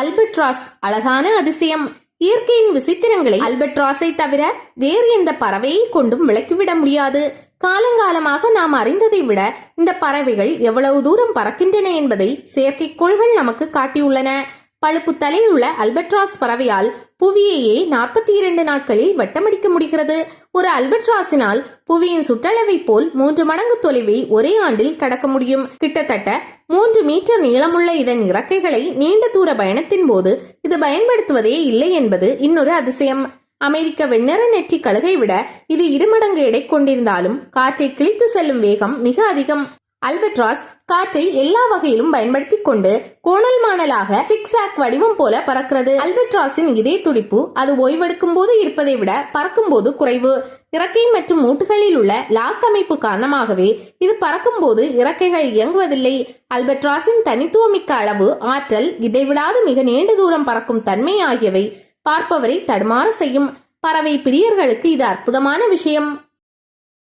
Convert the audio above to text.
Albatross அழகான அதிசயம். இயற்கையின் விசித்திரங்களை அல்பட்ராஸை தவிர வேறு எந்த பறவையை கொண்டும் விளக்கிவிட முடியாது. காலங்காலமாக நாம் அறிந்ததை விட இந்த பறவைகள் எவ்வளவு தூரம் பறக்கின்றன என்பதை செயற்கைக்கோள்கள் நமக்கு காட்டியுள்ளன. பழுப்பு தலையுள்ள அல்பட்ராஸ் பறவையால் புவியையே நாற்பத்தி இரண்டு நாட்களில் வட்டமடிக்க முடிகிறது. ஒரு அல்பட்ராஸினால் புவியின் சுற்றளவை போல் மூன்று மடங்கு தொலைவை ஒரே ஆண்டில் கடக்க முடியும். கிட்டத்தட்ட மூன்று மீட்டர் நீளமுள்ள இதன் இறக்கைகளை நீண்ட தூர பயணத்தின் போது இது பயன்படுத்துவதே இல்லை என்பது இன்னொரு அதிசயம். அமெரிக்க வெண்ணிற நெற்றி கழுகை விட இது இருமடங்கு எடை கொண்டிருந்தாலும் காற்றை கிழித்து செல்லும் வேகம் மிக அதிகம். அல்பட்ராஸ் காற்றை எல்லா வகையிலும் பயன்படுத்திக் கொண்டு கோணல் மாணலாக சிக்ஸாக் வடிவம் போல பறக்கிறது. அல்பட்ராஸின் இதே துடிப்பு அது ஓய்வெடுக்கும் போது இருப்பதை விட பறக்கும் போது குறைவு. இறக்கை மற்றும் மூட்டுகளில் உள்ள லாக் அமைப்பு காரணமாகவே இது பறக்கும் போது இறக்கைகள் இயங்குவதில்லை. அல்பட்ராஸின் தனித்துவமிக்க அளவு ஆற்றல் இடைவிடாது மிக நீண்ட தூரம் பறக்கும் தன்மை ஆகியவை பார்ப்பவரை தடுமாற செய்யும். பறவை பிரியர்களுக்கு இது அற்புதமான விஷயம்.